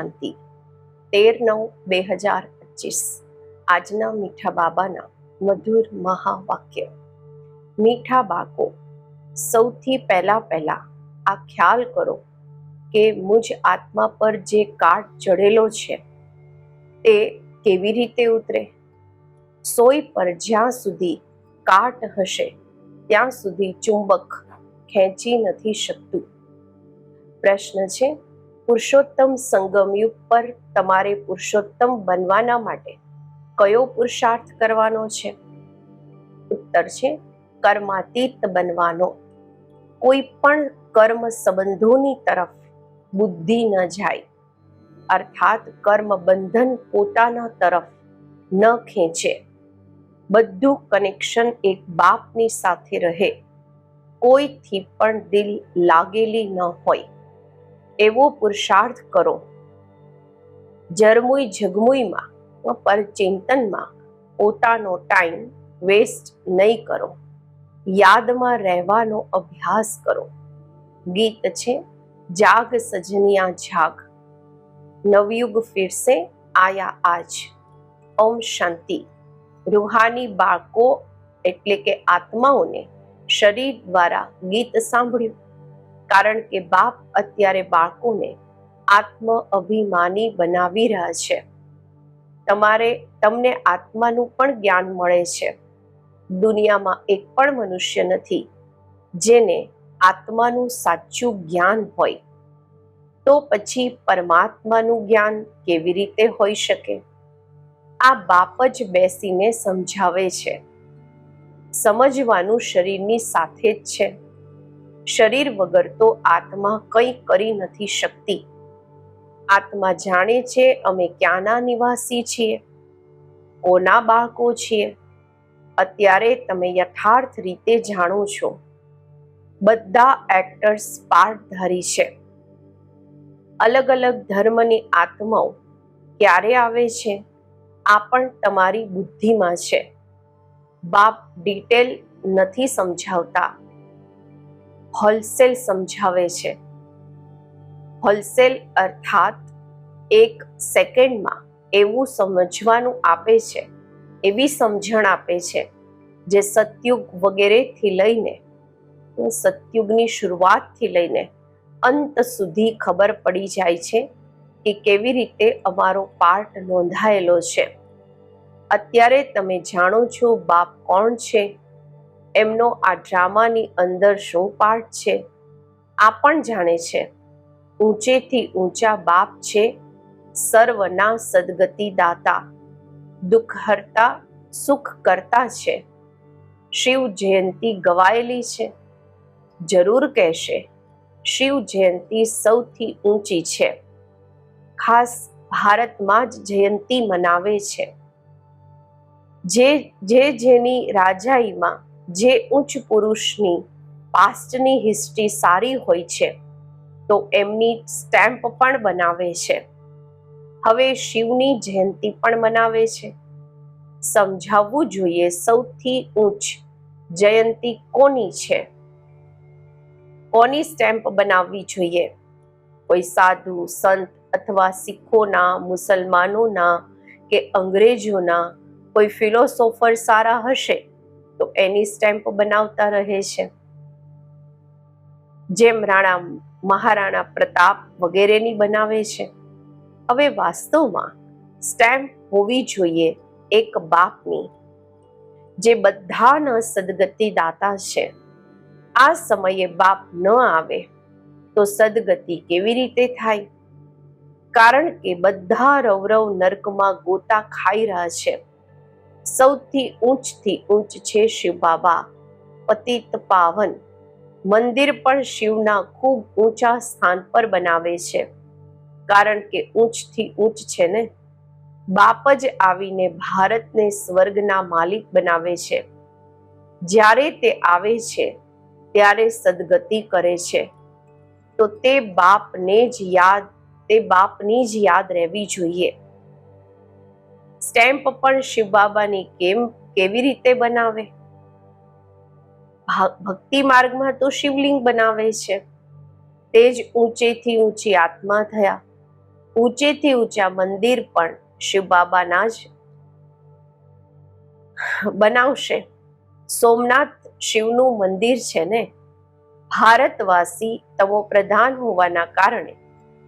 શાંતિ. તેર નવ બે હજાર પચીસ. આજના મીઠા બાબાના મધુર મહાવાક્ય. મીઠા બાકો સૌથી પહેલા પહેલા આ ખ્યાલ કરો કે મુજ આત્મા પર જે કાટ ચડેલો છે, તે કેવી રીતે ઉતરે? સોય પર જ્યાં સુધી કાટ હશે, ત્યાં સુધી ચુંબક ખેંચી નથી શકતું. પ્રશ્ન છે પુરુષોત્તમ સંગમયુગ પર તમારે પુરુષોત્તમ બનવાના માટે કયો પુરુષાર્થ કરવાનો છે? ઉત્તર છે, કર્માતીત બનવાનો. કોઈ પણ કર્મ સંબંધોની તરફ બુદ્ધિ ન જાય. અર્થાત કર્મ બંધન પોતાના તરફ ન ખેંચે. બધું કનેક્શન એક બાપની સાથે રહે. કોઈથી પણ દિલ લાગેલી ન હોય. એવો પુરુષાર્થ કરો. જરમુઈ જગમુઈમાં પર ચિંતનમાં પોતાનો ટાઈમ વેસ્ટ નહીં કરો. યાદમાં રહેવાનો અભ્યાસ કરો. ગીત છે, જાગ સજનિયા જાગ નવયુગ ફિરસે આયા આજ. ઓમ શાંતિ. રૂહાની બાળકો એટલે કે આત્માઓને શરીર દ્વારા ગીત સાંભળ્યું. કારણ કે બાપ અત્યારે બાળકોને આત્મ અભિમાની બનાવી રહ્યા છે. તમારે, તમને આત્માનું પણ જ્ઞાન મળે છે. દુનિયામાં એક પણ મનુષ્ય નથી જેને આત્માનું સાચું જ્ઞાન હોય. તો પછી પરમાત્માનું જ્ઞાન કેવી રીતે હોઈ શકે? આ બાપ જ બેસીને સમજાવે છે. સમજવાનું શરીરની સાથે જ છે. શરીર વગર તો આત્મા કંઈ કરી નથી શકતી. આત્મા જાણે છે અમે ક્યાંના નિવાસી છીએ? કોના બાળકો છીએ? અત્યારે તમે યથાર્થ રીતે જાણો છો. બધા એક્ટર્સ પાર્ટધારી છે. અલગ અલગ ધર્મની આત્માઓ ક્યારે આવે છે? આ પણ તમારી બુદ્ધિમાં છે. બાપ ડિટેલ નથી સમજાવતા. હોલસેલ સમજાવે છે. હોલસેલ અર્થાત એક સેકન્ડમાં એવું સમજવાનું આપે છે, એવી સમજણ આપે છે, જે સતયુગ વગેરેથી લઈને, સતયુગની શરૂઆતથી લઈને અંત સુધી ખબર પડી જાય છે કે કેવી રીતે અમારો પાર્ટ નોંધાયેલો છે. અત્યારે તમે જાણો છો બાપ કોણ છે એમનો આ ડ્રામાની અંદર શું પાર્ટ છે? આ પણ જાણે છે. ઊંચેથી ઊંચા બાપ છે, સર્વના સદગતિ દાતા. દુઃખ હરતા, સુખ કરતા છે. શિવ જયંતી ગવાયેલી છે. જરૂર કહેશે, શિવ જયંતી સૌથી ઊંચી છે. ખાસ ભારતમાં જ જયંતી મનાવે છે. જે જે જેની રાજાઈમાં જે ઉચ્ચ પુરુષની પાસ્ટની હિસ્ટ્રી સારી હોય છે, તો એમની સ્ટેમ્પ પણ બનાવે છે. હવે શિવની જયંતી પણ મનાવે છે. સમજાવવું જોઈએ સૌથી ઊંચ જયંતી કોની છે? કોની સ્ટેમ્પ બનાવવી જોઈએ? કોઈ સાધુ, સંત અથવા શીખોના, મુસલમાનોના કે અંગ્રેજોના? કોઈ ફિલોસોફર સારા હશે? તો એની સ્ટેમ્પ બનાવતા રહે છે. જેમ રાણા મહારાણા પ્રતાપ વગેરેની બનાવે છે. હવે વાસ્તવમાં સ્ટેમ્પ હોવી જોઈએ એક બાપની, જે બધાના સદગતિ દાતા છે. આ સમયે બાપ ન આવે તો સદગતિ કેવી રીતે થાય? કારણ કે બધા રવરવ નર્કમાં ગોતા ખાઈ રહ્યા છે. સૌથી ઊંચથી ઊંચ છે શિવ બાબા. પતિત પાવન. મંદિર પણ શિવના ખૂબ ઊંચા સ્થાન પર બનાવે છે. કારણ કે ઊંચથી ઊંચ છે ને? બાપ જ આવીને ભારતને સ્વર્ગના માલિક બનાવે છે. જ્યારે તે આવે છે, ત્યારે સદગતિ કરે છે. તો તે બાપને જ યાદ, તે બાપની જ યાદ રહેવી જોઈએ. સ્ટેમ્પ પણ શિવ બાબાની કેમ કેવી રીતે બનાવે? ભક્તિ માર્ગમાં તો શિવલિંગ બનાવે છે. તે જ ઊંચેથી ઊંચી આત્મા થયા. ઊંચેથી ઊંચા મંદિર પણ શિવ બાબાના જ બનાવશે. સોમનાથ શિવનું મંદિર છે ને? ભારતવાસી તમો પ્રધાન હોવાના કારણે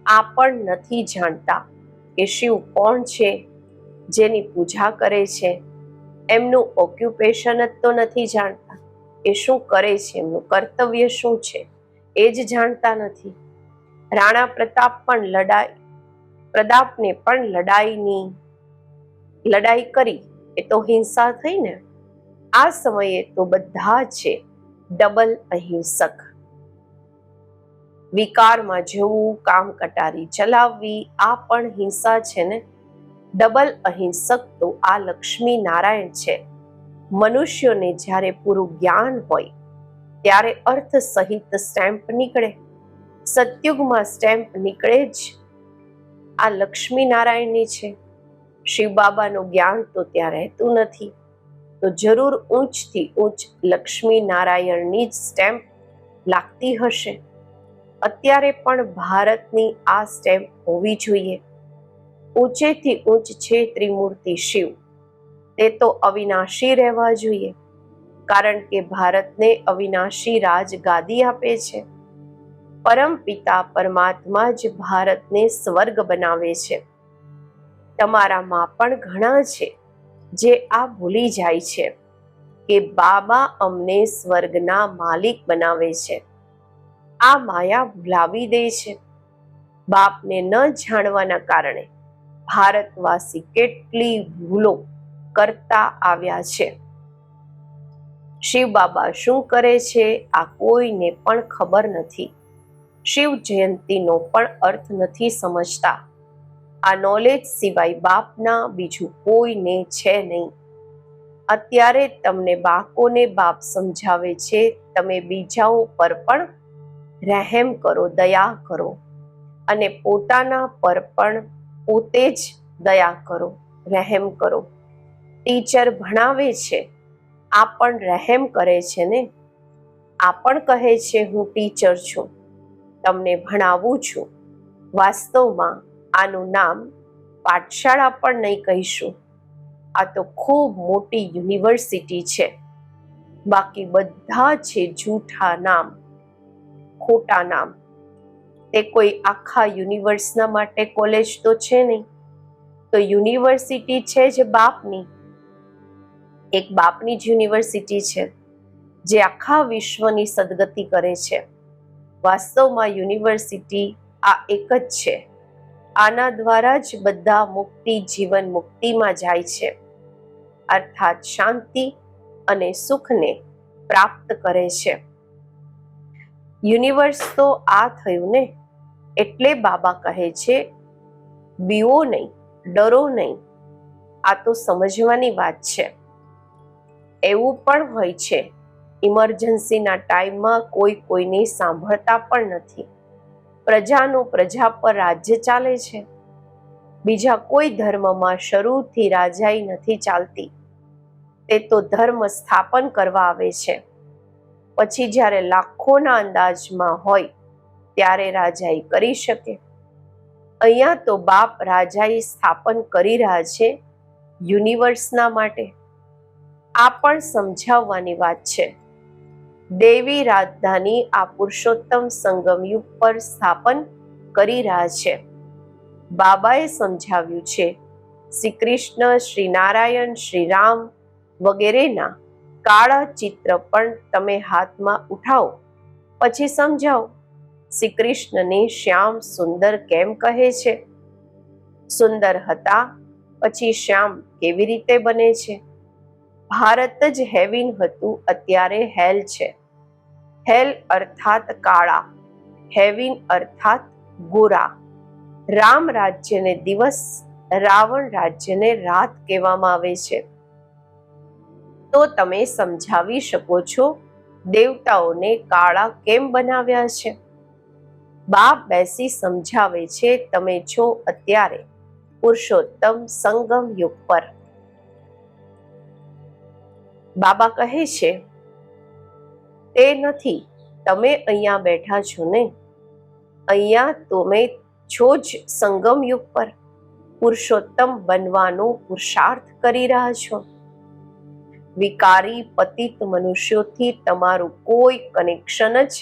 આ પણ નથી જાણતા કે શિવ કોણ છે? જેની પૂજા કરે છે, એમનું ઓક્યુપેશન જ તો નથી જાણતા. એ શું કરે છે, એમનું કર્તવ્ય શું છે, એ જ જાણતા નથી. રાણા પ્રતાપ પણ લડાઈ, પ્રતાપને પણ લડાઈની, લડાઈ કરી. એ તો હિંસા થઈ ને? આ સમયે તો બધા છે ડબલ અહિંસક. વિકારમાં જવું, કામ કટારી ચલાવવી, આ પણ હિંસા છે ને? ડબલ અહિંસક તો આ લક્ષ્મી નારાયણ છે. મનુષ્યોને જ્યારે પૂરું જ્ઞાન હોય, ત્યારે અર્થ સહિત સ્ટેમ્પ નીકળે. સતયુગમાં સ્ટેમ્પ નીકળે જ. આ લક્ષ્મી નારાયણની છે. શિવ બાબાનું જ્ઞાન તો ત્યાં રહેતું નથી. તો જરૂર ઊંચથી ઊંચ લક્ષ્મી નારાયણની જ સ્ટેમ્પ લાગતી હશે. અત્યારે પણ ભારતની આ સ્ટેમ્પ હોવી જોઈએ. ઊંચેથી ઊંચ છે ત્રિમૂર્તિ શિવ. તે તો અવિનાશી રહેવા જોઈએ, કારણ કે ભારતને અવિનાશી રાજગાદી આપે છે. પરમ પિતા પરમાત્મા જ ભારતને સ્વર્ગ બનાવે છે. તમારામાં પણ ઘણા છે જે આ ભૂલી જાય છે કે બાબા અમને સ્વર્ગના માલિક બનાવે છે. આ માયા ભૂલાવી દે છે. બાપને ન જાણવાના કારણે ભારતવાસી કેટલી ભૂલો કરતા આવ્યા છે? શિવ બાબા શું કરે છે? આ કોઈને પણ ખબર નથી. શિવ જયંતિનો પણ અર્થ નથી સમજતા. આ નોલેજ સિવાય બાપના બીજું કોઈને છે નહીં. અત્યારે તમને બાકોને બાપ સમજાવે છે, તમે બીજાઓ પર પણ રહેમ કરો, દયા કરો. અને પોતાના પર પણ પોતે જ દયા કરો, રહેમ કરો. ટીચર ભણાવે છે, આ પણ રહેમ કરે છે ને? આ પણ કહે છે, હું ટીચર છું, તમને ભણાવું છું. વાસ્તવમાં આનું નામ પાઠશાળા પણ નહીં કહીશું. આ તો ખૂબ મોટી યુનિવર્સિટી છે. બાકી બધા છે જૂઠા નામ, ખોટા નામ તે કોઈ આખા યુનિવર્સના માટે કોલેજ તો છે નહીં. તો યુનિવર્સિટી છે જ બાપની. એક બાપની જ યુનિવર્સિટી છે, જે આખા વિશ્વની સદગતિ કરે છે. વાસ્તવમાં યુનિવર્સિટી આ એક જ છે. આના દ્વારા જ બધા મુક્તિ, જીવન મુક્તિમાં જાય છે. અર્થાત શાંતિ અને સુખને પ્રાપ્ત કરે છે. યુનિવર્સ તો આ થયું ને? એટલે બાબા કહે છે, બીવો નહીં, ડરો નહીં. આ તો સમજવાની વાત છે. એવું પણ હોય છે. ઇમરજન્સીના ટાઈમમાં કોઈ કોઈને સાંભળતા પણ નથી. પ્રજાનું પ્રજા પર રાજ્ય ચાલે છે. બીજા કોઈ ધર્મમાં શરૂથી રાજાઈ નથી ચાલતી. તે તો ધર્મ સ્થાપન કરવા આવે છે. પછી જ્યારે લાખોના અંદાજમાં હોય ત્યારે રાજાઈ કરી શકે. અહીંયા તો બાપ રાજાઈ સ્થાપન કરી રહ્યા છે યુનિવર્સના માટે. આ પણ સમજાવવાની વાત છે. દેવી રાજધાની આ પુરુષોત્તમ સંગમ પર સ્થાપન કરી રહ્યા છે. બાબાએ સમજાવ્યું છે શ્રી કૃષ્ણ શ્રી નારાયણ શ્રી રામ વગેરેના કાળા ચિત્ર પણ તમે હાથમાં ઉઠાવો. પછી સમજાવો. શ્રી કૃષ્ણને શ્યામ સુંદર કેમ કહે છે? સુંદર હતા, પછી શ્યામ કેવી રીતે બને છે? ભારત જ હેવિન હતું, અત્યારે હેલ છે. હેલ અર્થાત કાળા, હેવિન અર્થાત ગોરા. રામ રાજ્યને દિવસ, રાવણ રાજ્યને રાત કહેવામાં આવે છે. તો તમે સમજાવી શકો છો, દેવતાઓને કાળા કેમ બનાવ્યા છે? બાપ બેસી સમજાવે છે, તમે છો અત્યારે પુરુષોત્તમ સંગમ યુગ પર. બાબા કહે છે, તે નથી, તમે અહીંયા બેઠા છો ને? અહીંયા તમે છો જ સંગમ યુગ પર. પુરુષોત્તમ બનવાનો પુરુષાર્થ કરી રહ્યા છો. વિકારી પતિત મનુષ્યોથી તમારું કોઈ કનેક્શન જ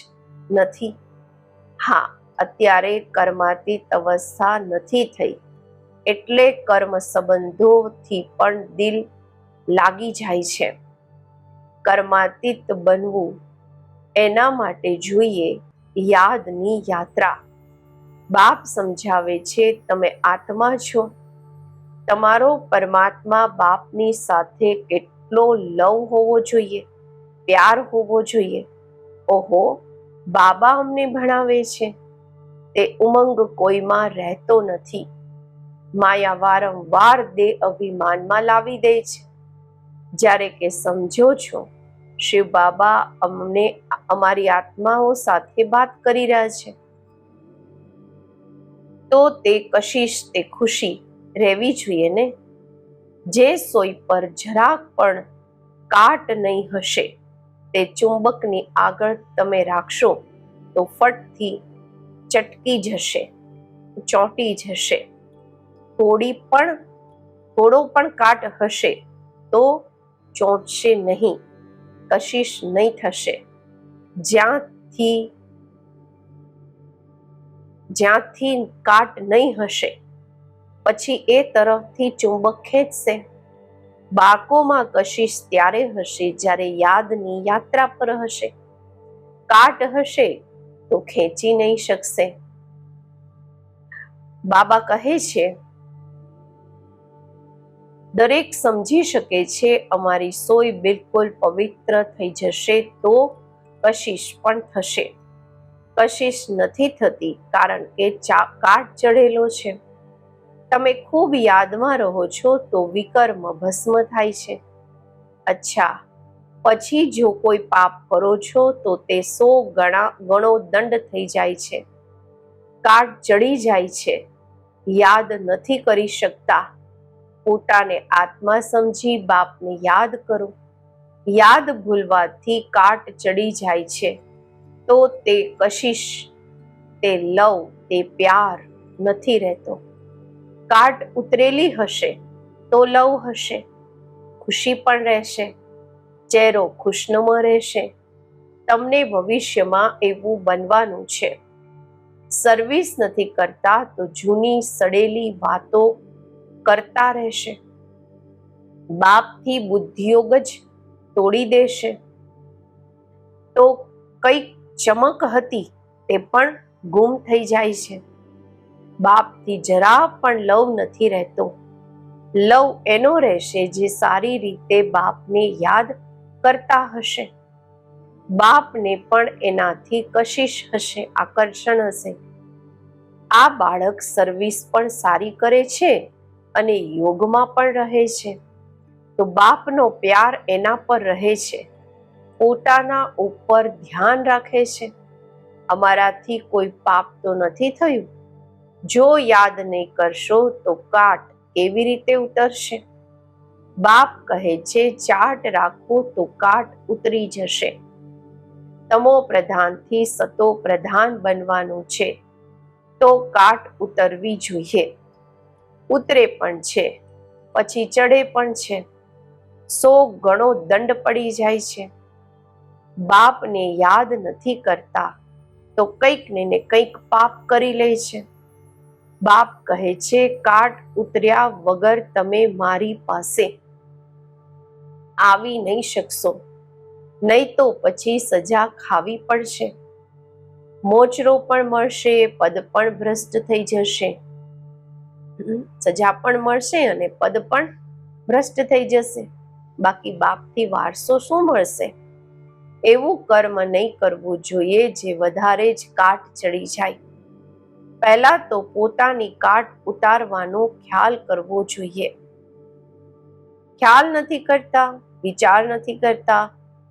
નથી. હા, અત્યારે કર્માતીત અવસ્થા નથી થઈ. એટલે કર્મ સંબંધોથી પણ દિલ લાગી જાય છે. કર્માતીત બનવું એના માટે જોઈએ યાદની યાત્રા. બાપ સમજાવે છે, તમે આત્મા છો. તમારો પરમાત્મા બાપની સાથે કેટલો લવ હોવો જોઈએ, પ્યાર હોવો જોઈએ. ઓહો બાબા અમને ભણાવે છે. તે ઉમંગ કોઈમાં રહેતો નથી. માયા વારંવાર દેહ અભિમાનમાં લાવી દે છે. જ્યારે કે સમજો છો શિવ બાબા અમને અમારી આત્માઓ સાથે વાત કરી રહ્યા છે. તો તે કશિશ તે ખુશી રહેવી જોઈએ ને? જે સોય પર જરાક પણ કાટ નહીં હશે. તે ચુંબકની આગળ તમે રાખશો, તો ફટથી ચટકી જશે ચોંટી જશે થોડી પણ, થોડો પણ કાટ હશે, તો ચોંટશે નહીં, કશિશ નહીં થશે. જ્યાંથી જ્યાંથી કાટ નહીં હશે, પછી એ તરફથી ચુંબક ખેંચશે. બાળકોમાં કશિશ ત્યારે હશે જ્યારે યાદની યાત્રા પર હશે. કાટ હશે તો ખેંચી નહીં શકશે. બાબા કહે છે, દરેક સમજી શકે છે અમારી સોય બિલકુલ પવિત્ર થઈ જશે તો કશિશ પણ થશે. કશિશ નથી થતી કારણ કે કાટ ચડેલો છે. તમે ખૂબ યાદમાં રહો છો તો વિકર્મ ભસ્મ થાય છે. અચ્છા, પછી જો કોઈ પાપ કરો છો તો તે સો ગણા, ગણો દંડ થઈ જાય છે. કાટ ચડી જાય છે. યાદ નથી કરી શકતા. પોતાને આત્મા સમજી બાપને યાદ કરો. યાદ ભૂલવાથી કાટ ચડી જાય છે. તો તે કશિશ, તે લવ, તે પ્યાર નથી રહેતો. કાટ ઉતરેલી હશે તો લવ હશે, ખુશી પણ રહેશે, ચહેરો ખુશનુમા રહેશે. તમને ભવિષ્યમાં એવું બનવાનું છે. સર્વિસ નથી કરતા તો જૂની સડેલી વાતો કરતા રહેશે. બાપથી બુદ્ધિયોગ જ તોડી દેશે. તો કંઈક ચમક હતી તે પણ ગુમ થઈ જાય છે. બાપથી જરા પણ લવ નથી રહેતો. લવ એનો રહેશે જે સારી રીતે બાપને યાદ કરતા હશે. બાપને પણ એનાથી કશિશ હશે, આકર્ષણ હશે. આ બાળક સર્વિસ પણ સારી કરે છે અને યોગમાં પણ રહે છે. તો બાપનો પ્યાર એના પર રહે છે. પોતાના ઉપર ધ્યાન રાખે છે. અમારાથી કોઈ પાપ તો નથી થયું? જો યાદ નહીં કરશો તો કાટ કેવી રીતે ઉતરશે? બાપ કહે છે, ચાટ રાખો તો કાટ ઉતરી જશે. તમો પ્રધાનથી સતો પ્રધાન બનવાનું છે. તો કાટ ઉતરવી જોઈએ. ઉતરે પણ છે, પછી ચડે પણ છે. સો ગણો દંડ પડી જાય છે. બાપને યાદ નથી કરતા તો કંઈક ને કંઈક પાપ કરી લે છે. બાપ કહે છે, કાટ ઉતર્યા વગર તમે મારી પાસે આવી નહીં શકશો. નહીં તો પછી સજા ખાવી પડશે. મોચરો પણ મળશે, પદ પણ ભ્રષ્ટ થઈ જશે. સજા પણ મળશે અને પદ પણ ભ્રષ્ટ થઈ જશે. બાકી બાપથી વારસો શું મળશે? એવું કર્મ નહીં કરવું જોઈએ, જે વધારે જ કાટ ચડી જાય. પહેલા તો પોતાની કાટ ઉતારવાનો ખ્યાલ કરવો જોઈએ. ખ્યાલ નથી કરતા, વિચાર નથી કરતા,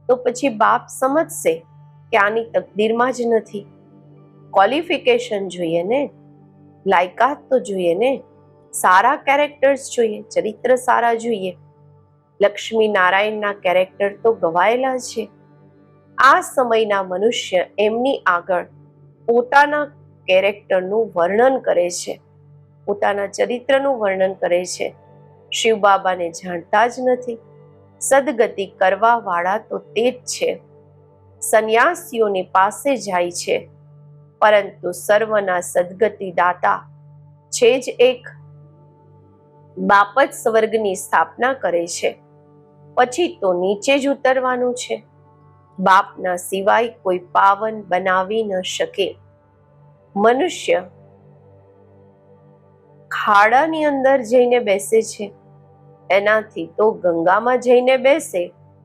તો પછી બાપ સમજશે કે આની તકદીરમાં જ નથી. ક્વોલિફિકેશન જોઈએ ને? લાયકાત તો જોઈએ ને? સારા કેરેક્ટર્સ જોઈએ, ચરિત્ર સારા જોઈએ. લક્ષ્મી નારાયણના કેરેક્ટર તો ગવાયેલા છે. આ સમયના મનુષ્ય એમની આગળ પોતાના કેરેક્ટરનું વર્ણન કરે છે. પોતાના ચરિત્રનું વર્ણન કરે છે. શિવ બાબાને જાણતા જ નથી. સદગતિ કરવા વાળા તો તે જ છે. સંન્યાસીઓની પાસે જાય છે. પરંતુ સર્વના સદગતિ દાતા છે જ એક. બાપ જ સ્વર્ગની સ્થાપના કરે છે. પછી તો નીચે જ ઉતરવાનું છે. બાપના સિવાય કોઈ પાવન બનાવી ન શકે. મનુષ્ય ખાડાની અંદર જઈને બેસે છે. એનાથી તો ગંગામાં જઈને બેસે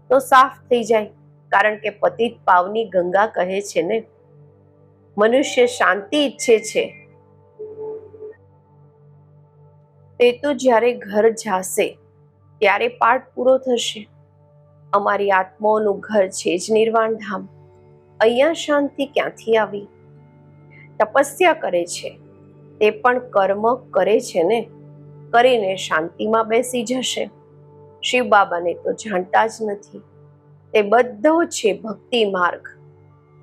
તો સાફ થઈ જાય. કારણ કે પતિત પાવની ગંગા કહે છે ને, મનુષ્ય શાંતિ ઈચ્છે છે. તે તો જ્યારે ઘર જાશે, ત્યારે પાઠ પૂરો થશે. અમારી આત્માઓનું ઘર છે જ નિર્વાણ ધામ અહીંયા શાંતિ ક્યાંથી આવી? તપસ્યા કરે છે. તે પણ કર્મ કરે છે ને? કરીને શાંતિમાં બેસી જશે. શિવ બાબાને તો જાણતા જ નથી. તે બધો છે ભક્તિ માર્ગ.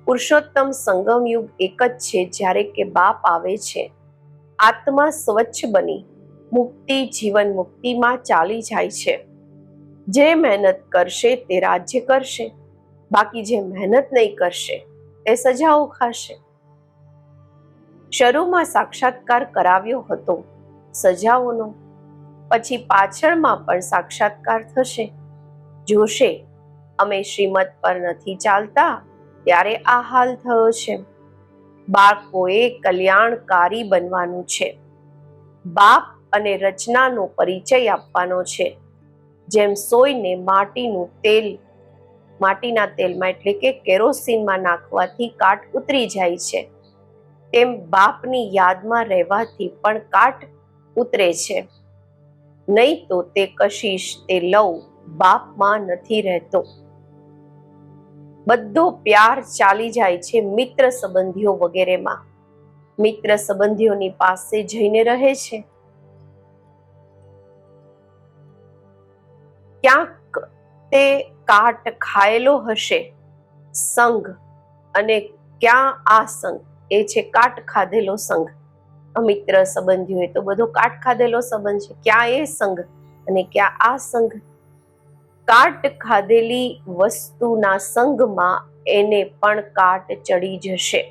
પુરુષોત્તમ સંગમ યુગ એક જ છે જ્યારે કે બાપ આવે છે. આત્મા સ્વચ્છ બની, મુક્તિ, જીવન મુક્તિમાં ચાલી જાય છે. જે મહેનત કરશે તે રાજ્ય કરશે. બાકી જે મહેનત નહીં કરશે, તે સજાઓ ખાશે. શરૂમાં સાક્ષાત્કાર કરાવ્યો હતો. સજાઓનો. પછી પાછળમાં પણ સાક્ષાત્કાર થશે. જોશે, અમે શ્રીમત પર નથી ચાલતા, ત્યારે આ હાલ થયો છે. બાળકોએ કલ્યાણકારી બનવાનું છે. બાપ અને રચનાનો પરિચય આપવાનો છે. જેમ સોયને માટીનું તેલ, માટીના તેલમાં એટલે કે કેરોસીનમાં નાખવાથી કાટ ઉતરી જાય છે. તેમ બાપની યાદમાં રહેવાથી પણ કાટ ઉતરે છે. નહીં તો તે કશીશ, તે લવ બાપમાં નથી રહેતો. બધો પ્યાર ચાલી જાય છે મિત્ર સંબંધીઓ વગેરેમાં. મિત્ર સંબંધીઓની પાસે જઈને રહે છે. ક્યાંક તે કાટ ખાયેલો હશે સંઘ અને ક્યાં આ સંઘ એ છે કાટ ખાધેલો સંઘ. મિત્ર હોય તો બધો કાટ ખાધેલો સંબંધ છે. ક્યાં એ સંઘ અને ક્યાં આ સંઘ? કાટ ખાધેલી વસ્તુના સંઘમાં એને પણ કાટ ચડી જશે.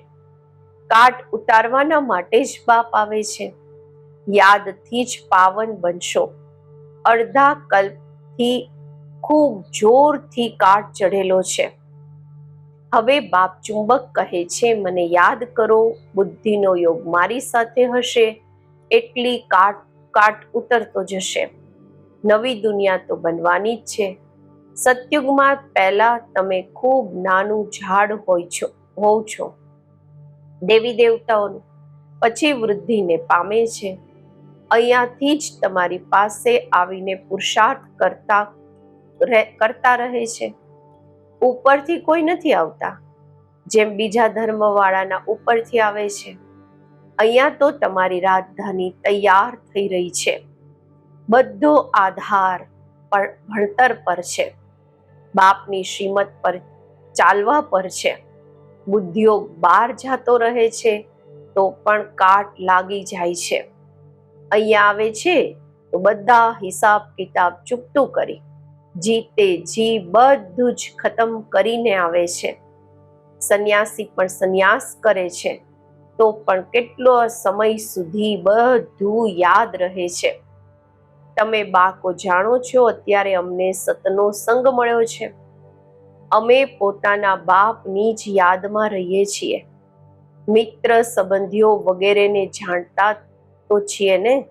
કાટ ઉતારવાના માટે જ બાપ આવે છે. યાદથી જ પાવન બનશો. અડધા કલ્પથી ખૂબ જોરથી કાટ ચઢેલો છે. હવે બાપ ચુંબક કહે છે, મને યાદ કરો, બુદ્ધિનો યોગ મારી સાથે હશે, એટલી કાટ કાટ ઉતરતો જશે. નવી દુનિયા તો બનવાની જ છે. સતયુગમાં પહેલા તમે ખૂબ નાનું ઝાડ હોય છો, હોવ છો. દેવી દેવતાઓનું, પછી વૃદ્ધિને પામે છે. અહીંયાથી જ તમારી પાસે આવીને પુરુષાર્થ કરતા કરતા રહે છે. ઉપરથી કોઈ નથી આવતા. જેમ બીજા ધર્મવાળાના ઉપરથી આવે છે, અહીંયા તો તમારી રાજધાની તૈયાર થઈ રહી છે. બધો આધાર પણ ભણતર પર છે. બાપની શ્રીમત પર ચાલવા પર છે. બુદ્ધિઓ બહાર જાતો રહે છે, તો પણ કાટ લાગી જાય છે. અહીંયા આવે છે, તો બધા હિસાબ કિતાબ ચૂકતું કરી. જીતે, જી બધું જ ખતમ કરીને આવે છે. સંન્યાસી પણ સંન્યાસ કરે છે. તો પણ કેટલો સમય સુધી બધું યાદ રહે છે. તમે બાકો જાણો છો, અત્યારે અમને સતનો સંગ મળ્યો છે. અમે પોતાના બાપની જ યાદમાં રહીએ છીએ. મિત્ર સંબંધીઓ વગેરેને જાણતા તો છીએ ને?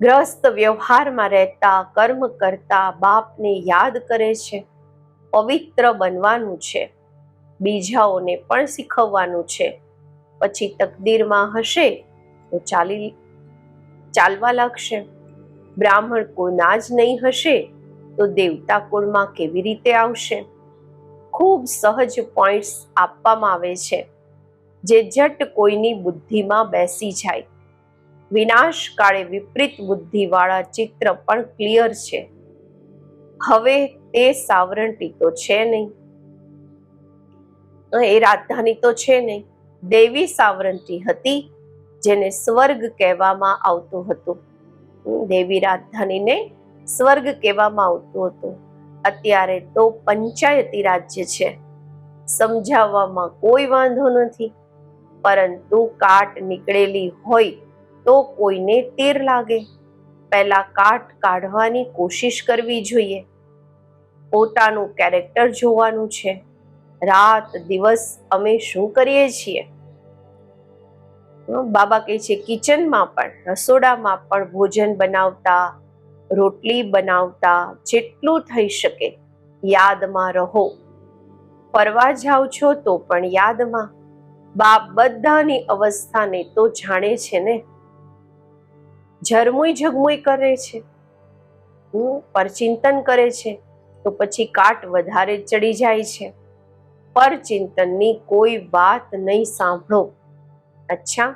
ગ્રસ્ત વ્યવહારમાં રહેતા, કર્મ કરતા બાપને યાદ કરે છે, પવિત્ર બનવાનું છે, બીજાઓને પણ શીખવવાનું છે. પછી તકદીરમાં હશે તો ચાલી, ચાલવા લાગશે. બ્રાહ્મણ કુળના જ નહીં હશે તો દેવતા કુળમાં કેવી રીતે આવશે? ખૂબ સહજ પોઈન્ટ્સ આપવામાં આવે છે. જે જટ કોઈની બુદ્ધિમાં બેસી જાય. વિનાશ કાળે વિપરીત બુદ્ધિવાળા ચિત્ર પણ ક્લિયર છે. હવે તે સાવરણટી તો છે નહીં. એ રાજધાની તો છે નહીં. દેવી સાવરંટી હતી, જેને સ્વર્ગ કહેવામાં આવતું હતું. દેવી રાજધાનીને સ્વર્ગ કહેવામાં આવતું હતું. અત્યારે તો પંચાયતી રાજ્ય છે. સમજાવવામાં કોઈ વાંધો નથી. પરંતુ કાટ નીકળેલી હોય તો કોઈને તીર લાગે. પહેલા કાટ કાઢવાની કોશિશ કરવી જોઈએ. પોતાનું કેરેક્ટર જોવાનું છે. રાત, દિવસ અમે શું કરીએ છીએ? બાબા કહે છે, કિચનમાં પણ, રસોડામાં પણ ભોજન બનાવતા, રોટલી બનાવતા જેટલું થઈ શકે, યાદમાં રહો. ફરવા જાઓ છો તો પણ યાદમાં. બાપ બધાની અવસ્થાને તો જાણે છે ને? ઝરમુઈ ઝગમુઈ કરે છે. હું પરચિંતન કરે છે તો પછી કાટ વધારે ચડી જાય છે. પરચિંતનની કોઈ વાત નહીં સાંભળો. અચ્છા,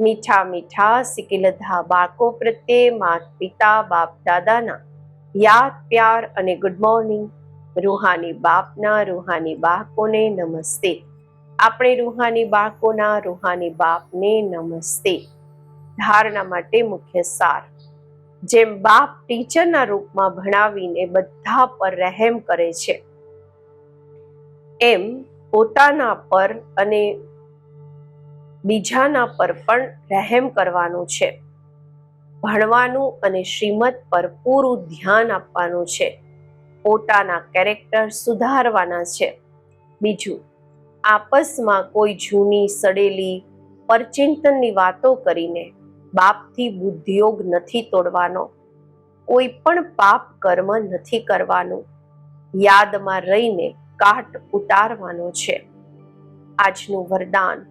મીઠા મીઠા સિકિલધા બાળકો પ્રત્યે માત પિતા, બાપ દાદાના યાદ, પ્યાર અને ગુડ મોર્નિંગ રૂહાની બાપના, રૂહાની બાળકોને નમસ્તે. આપણે રૂહાની બાળકોના, રૂહાની બાપને નમસ્તે. ધારણા માટે મુખ્ય સાર. જેમ બાપ ટીચરના રૂપમાં ભણાવીને બધા પર રહેમ કરે છે, એમ પોતાના પર અને બીજાના પર પણ રહેમ કરવાનું છે. ભણવાનું અને શ્રીમત પર પૂરું ધ્યાન આપવાનું છે. પોતાના કેરેક્ટર સુધારવાના છે. બીજું, આપસમાં કોઈ જૂની સડેલી, પરચિંતનની વાતો કરીને બાપથી બુદ્ધિયોગ નથી તોડવાનો. કોઈ પણ પાપ કર્મ નથી કરવાનું. યાદમાં રહીને કાટ ઉતારવાનો છે. આજનું વરદાન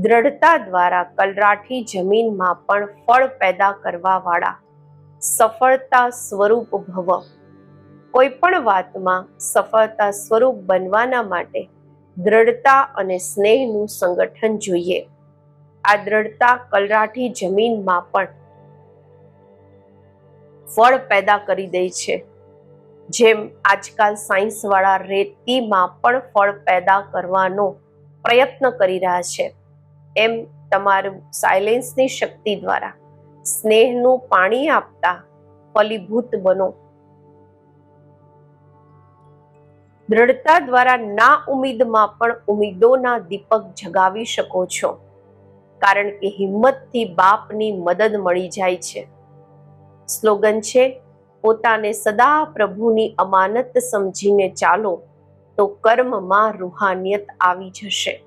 દ્રઢતા દ્વારા કલરાઠી જમીનમાં પણ ફળ પેદા કરવાવાળા સફળતા સ્વરૂપ ભવ. કોઈ પણ વાતમાં સફળતા સ્વરૂપ બનવાના માટે દ્રઢતા અને સ્નેહનું સંગઠન જોઈએ. આ દ્રઢતા કલરાઠી જમીનમાં પણ ફળ પેદા કરી દે છે. જેમ આજકાલ સાયન્સ વાળા રેતીમાં પણ ફળ પેદા કરવાનો પ્રયત્ન કરી રહ્યા છે. એમ તમારું સાયલેન્સની શક્તિ દ્વારા સ્નેહનું પાણી આપતા ફલીભૂત બનો. દ્રઢતા દ્વારા ના ઉમીદમાં પણ ઉમેદોના દીપક જગાવી શકો છો. કારણ કે હિંમતથી બાપની મદદ મળી જાય છે. સ્લોગન છે, પોતાને સદા પ્રભુની અમાનત સમજીને ચાલો તો કર્મમાં રૂહાનિયત આવી જશે.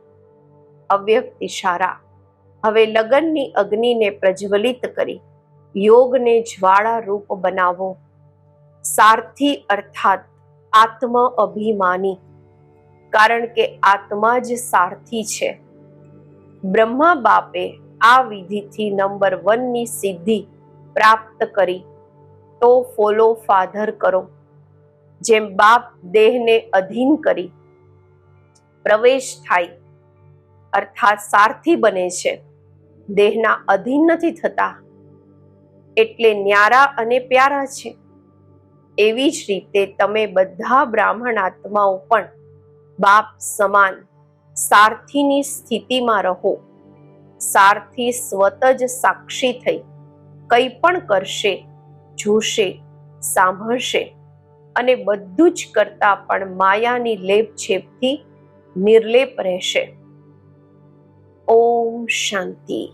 અવ્યક્ત ઇશારા હવે લગનની અગ્નિને પ્રજ્વલિત કરી. યોગને જ્વાળા રૂપ બનાવો. સારથી અર્થાત આત્મ અભિમાની. કારણ કે આત્મા જ સારથી છે. બ્રહ્મા બાપે આ વિધિથી નંબર વનની સિદ્ધિ પ્રાપ્ત કરી. તો ફોલો ફાધર કરો. જેમ બાપ દેહને અધીન કરી, પ્રવેશ થાય, અર્થાત સારથી બને છે. દેહના અધીન નથી થતા, એટલે ન્યારા અને પ્યારા છે. એવી જ રીતે તમે બધા બ્રાહ્મણ આત્માઓ પણ બાપ સમાન સારથીની સ્થિતિમાં રહો. સારથી સ્વત જ સાક્ષી થઈ. કંઈ પણ કરશે, જોશે, સાંભળશે અને બધું જ કરતા પણ માયાની લેપ છેપથી નિર્લેપ રહેશે. ઓમ શાંતિ.